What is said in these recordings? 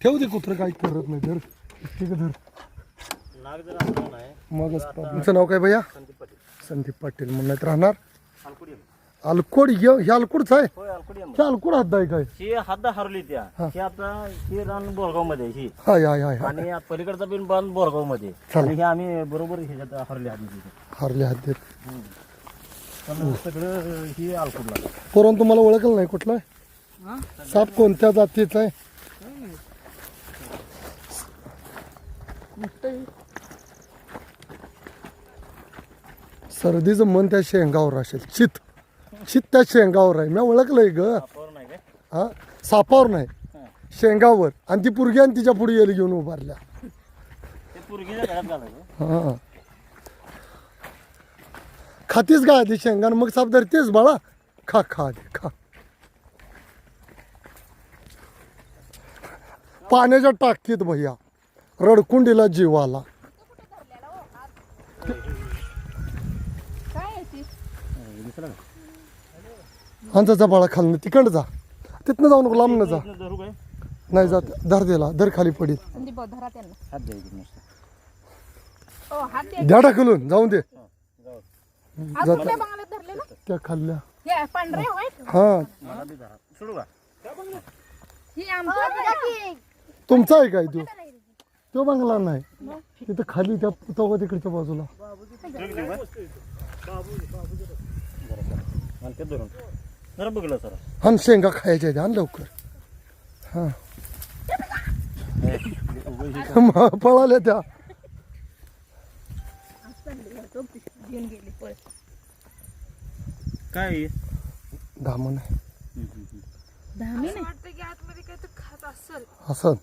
ठेव दे कुत्र काही करत नाही. धर ठीक आहे धर. नाग जर असला नाही मगच तुमचं नाव काय भैया? संदीप पाटील संदीप पाटील म्हणण्यात राहणार. अलकुडी अलकोड हे हे अलकोडच आहे? होय अलकुडी हे अलकोड हात आहे काय? ही हद्द हरली त्या. ही. आता ही रान बोरगावमध्ये ही. हाय हाय हाय हाय. आणि पलीकडचा बिन बांध बोरगावमध्ये. आणि हे आम्ही बरोबर ह्याच्यात हरले आधी हारले हात देत. पण सगळं ही अलकुडला. पोरान तुम्हाला ओळखलं नाही कुठलं? आहे? साप कोणत्या जातीचा आहे? सर्दीचं मन त्या शेंगावर असेल चित. चित त्या शेंगावर आहे मी ओळखलंय ग. हा? सापावर नाही. शेंगावर. आणि ती पुरगी आणि तिच्या पुढे येईल घेऊन उभारल्या. घालायचं हा. खातीस का आधी शेंगान. मग साप धरतेस बाळा. खा खा आधी खा. पाण्याच्या टाकीत भैया. रडकुंडीला जीव आला. जा बाळा खालनं तिकडं जा. तिथनं जाऊ नको लांब जा. नाही जात. धर दिला धर खाली पडील द्या ढकलून जाऊन दे. ना? त्या खाल्ल्या. हे पांढरे व्हाईट हा. मला बी धरा. सोडू का? ही आमचं तुमचा आहे काय तो? तो बंगला नाही. तिथं खाली त्या तो तिकडच्या बाजूला. जरा बघलं सर आणि शेंगा खायच्या आहेत, आण लवकर. हा. मग पळाल्या त्या. घेऊन गेली पळ काय आहे? धामण आहे. धामी नाही वाटतं की आतमध्ये काय तर खात असेल. असं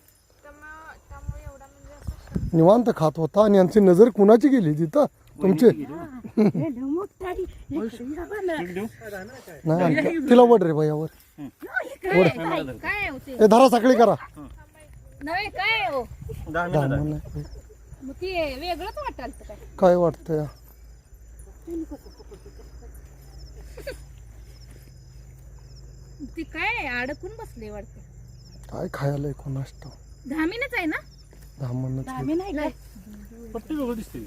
त्यामुळे त्यामुळे एवढा म्हणजे असं निवांत खात होता आणि यांची नजर कुणाची गेली? तिथं तुमची. नाही तिला वड रे भैयावर काय होते ए धरा साखळी करा. नव्हे काय हो? दहा मिनिटं धामण नाही. मग ते वेगळंच वाटाल काय? काय वाटतं या ती काय अडकून बसले वाटते. काय खायला कोणास धामीनच आहे ना? धामणच धामी नाही काय फक्त वेगळं दिसते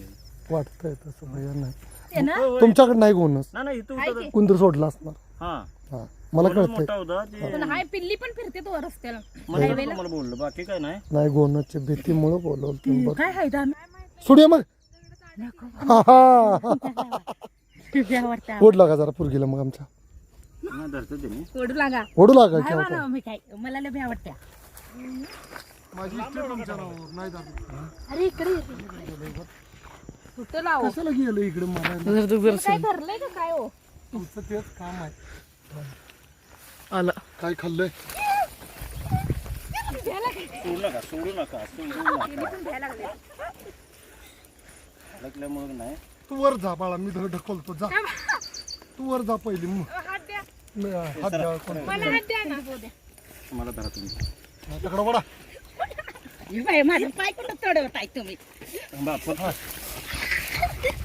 वाटतंय तसं भैया नाही. ते ना? तुमच्याकडे नाही गोनस नाही नाही इथं आहे होतं की? कुंदर सोडला असणार. हा. हा मला बोलणं कळतंय. मोठा होता ते पण हाय पिल्ली पण फिरते तो रस्त्याला. म्हणून तुम्हाला बोललो बाकी काय नाही. नाही गोनसच्या भीतीमुळे बोलवलं तुम्ही बरं. काय धामी? सोडूया मग. हा हा. ओढ लागा जरा पुरगीला मग आमच्या. नाही धरतो ते मी. ओढू लागा. ओढू. मी काय मला लय भ्या वाटत्या नाही अरे इकडे कुठं लाव? कशाला गेलं इकडे मारायला काय धरलंय का काय हो? तुमचं तेच काम आहे. आला. काय खाल्लंय? सोडू नका सोडू नका सोडू नका. लागल्यामुळे नाही. तू वर जा बाळा मी धर ढकलतो जा. तू वर जा पहिली मग. हात द्या. नाही, हात द्या कोण? मला हात द्या ना. मला धरा तुम्ही. तिकडं वडा. बाई माझं पाय कुठं चढवत आहे तुम्ही? थांबा पण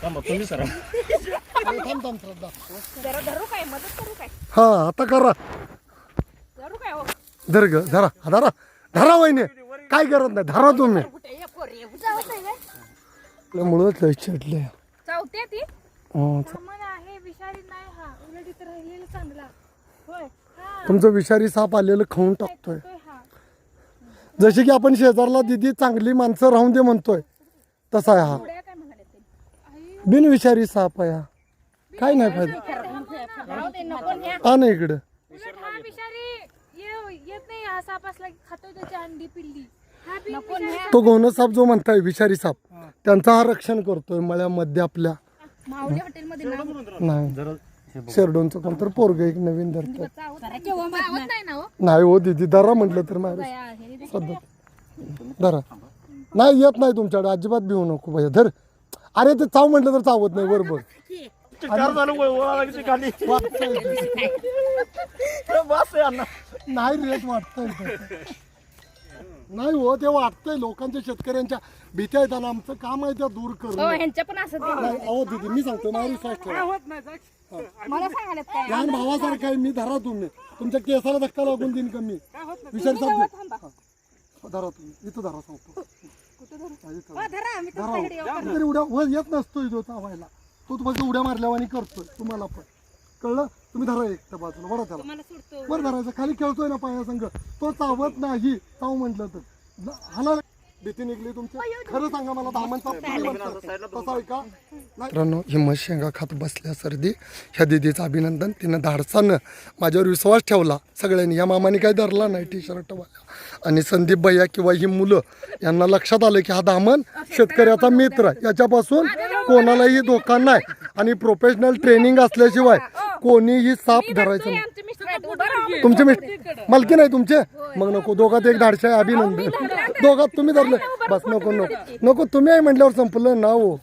थांबा तुम्ही सरा थांब थांब श्रद्धा जरा धरू काय? मदत करू काय? हा आता करा. धरू काय हो? धर ग धरा. हा, धरा. धरा वहिने. काय करत नाही धरा तुम्ही. कुठे ये पोरी ये. जावत आहे काय? मुळच लय चिडले. चावते ती? मन आहे विषारी नाही. हा उलट इथं राहिलेलं चांगला. होय. हा. तुमचं विषारी साप आलेलं खाऊन टाकतोय. जसे की आपण शेजारला दिदी चांगली माणसं राहून दे म्हणतोय तसा आहे हा बिनविषारी साप आहे हा. काय नाही फायदा. हा ना इकडं. उलट हा विषारी ये- येत नाही हा साप असला की खातो त्याची अंडी पिल्ली. हा बी नको न्या. तो गोन साप जो म्हणताय विषारी साप त्यांचा हा रक्षण करतोय मळ्यामध्ये आपल्या. माऊली हॉटेलमध्ये नाव नाही. जरा शेरडोनचं तर पोरग एक नवीन धरतं नाही हो. नाही हो दिदी धरा म्हटलं तर माझ्या? सध्या. धरा. नाही येत नाही तुमच्याकडे अजिबात भिवू नको भैया धर. अरे ते चाव म्हटलं तर चावत नाही बरोबर नाही रेट वाटतंय नाही हो ते वाटतंय लोकांच्या शेतकऱ्यांच्या भीत्या आहेत आणि आमचं काम आहे त्या दूर हो पण असं ते. नाही अहो दिदी मी सांगतो माझी ठेवा. मला सांगायला काय? लहान भावासारखं आहे मी धरा तुम्ही. तुमच्या केसाला धक्का लागून देईन कमी विचार साहेब धरा तुम्ही. इथं धरा सांगतो हा. हो, धरा. मी हो. तरी उड्या वर येत नसतो इथं चावायला. तो तुम्हाला उड्या मारल्यावानी करतोय तुम्हाला पण. कळलं? तुम्ही धरा एक त्या बाजूला. वडा त्याला. तुम्हाला सोडतो. वर धरायचं. खाली खेळतोय ना पाया संघ तो चावत नाही. चाव म्हटलं तर. न- हाला भीती निघली तुमची? खरं सांगा मला. तसं आहे का? मित्रांनो हिम्मत शेंगा खात बसल्या सर्दी. ह्या दिदीचं अभिनंदन. तिनं धाडसानं माझ्यावर विश्वास ठेवला. सगळ्यांनी या मामाने काही धरला नाही? टी शर्टवाल्या आणि संदीप भैया किंवा ही मुलं यांना लक्षात आलं की हा दामन शेतकऱ्याचा मित्र. याच्यापासून कोणालाही धोका नाही. आणि प्रोफेशनल ट्रेनिंग असल्याशिवाय कोणीही साप धरायचं नाही. आमचे मिस्टर आहेत, उभं राहा. तुमचे मिस्टर मालकी नाही तुमचे? मग नको दोघात एक धाडशे आहे, अभिनंदन. दोघात तुम्ही धरले. बस नको नको. नको तुम्ही आहे म्हटल्यावर संपलं ना हो.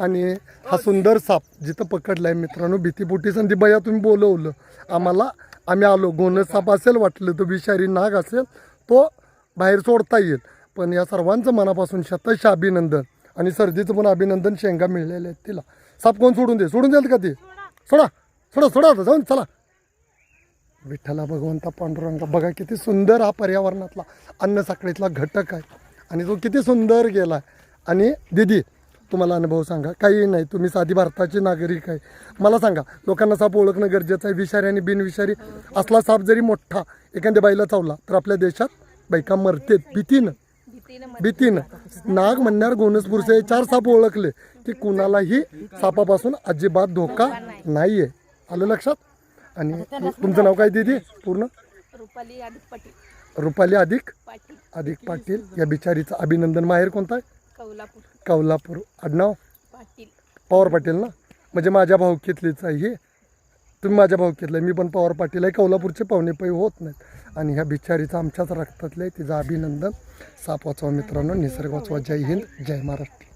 आणि हा सुंदर साप जिथं पकडलाय मित्रांनो भीतीपोटी संदीप भैया तुम्ही बोलवलं. आम्हाला आम्ही आलो. गोनस साप असेल वाटलं तो विषारी नाग असेल तो बाहेर सोडता येईल. पण या सर्वांचं मनापासून शतश अभिनंदन. आणि सर्दीचं पण अभिनंदन शेंगा मिळलेले आहेत तिला. साप कोण सोडून दे? सोडून द्याल का ते? सोडा. सोडा सोडा आता जाऊन चला. विठ्ठला भगवंता पांडुरंगा बघा किती सुंदर हा पर्यावरणातला अन्न साखळीतला घटक आहे. आणि तो किती सुंदर गेला आणि दिदी तुम्हाला अनुभव सांगा. काही नाही तुम्ही साधी भारताचे नागरिक आहे. मला सांगा लोकांना साप ओळखणं गरजेचं आहे. विषारी आणि बिनविषारी असला साप जरी मोठा एखाद्या बाईला चावला तर आपल्या देशात बायका मरतेत. भीतीनं. भीतीनं. नाग म्हणणार गोनसपुरसे हे चार साप ओळखले की कुणालाही सापापासून अजिबात धोका नाही आहे आलं लक्षात? आणि तुमचं नाव काय दिदी? पूर्ण? रुपाली अधिक पाटील. रुपाली अधिक पाटील. अधिक पाटील. या बिचारीचं अभिनंदन माहेर कोणता आहे? कौलापूर. कौलापूर. आडनाव? पाटील. पवार पाटील ना? म्हणजे माझ्या भाऊकीतलीच आहे हे. तुम्ही माझ्या भाऊकीतलं आहे. मी पण पवार पाटील आहे. कौलापूरचे पाहुणे पै होत नाहीत. आणि ह्या बिचारीचं आमच्याच रक्तातलं आहे. तिचं अभिनंदन. साप वाचवा मित्रांनो. निसर्ग वाचवा. जय हिंद. जय महाराष्ट्र.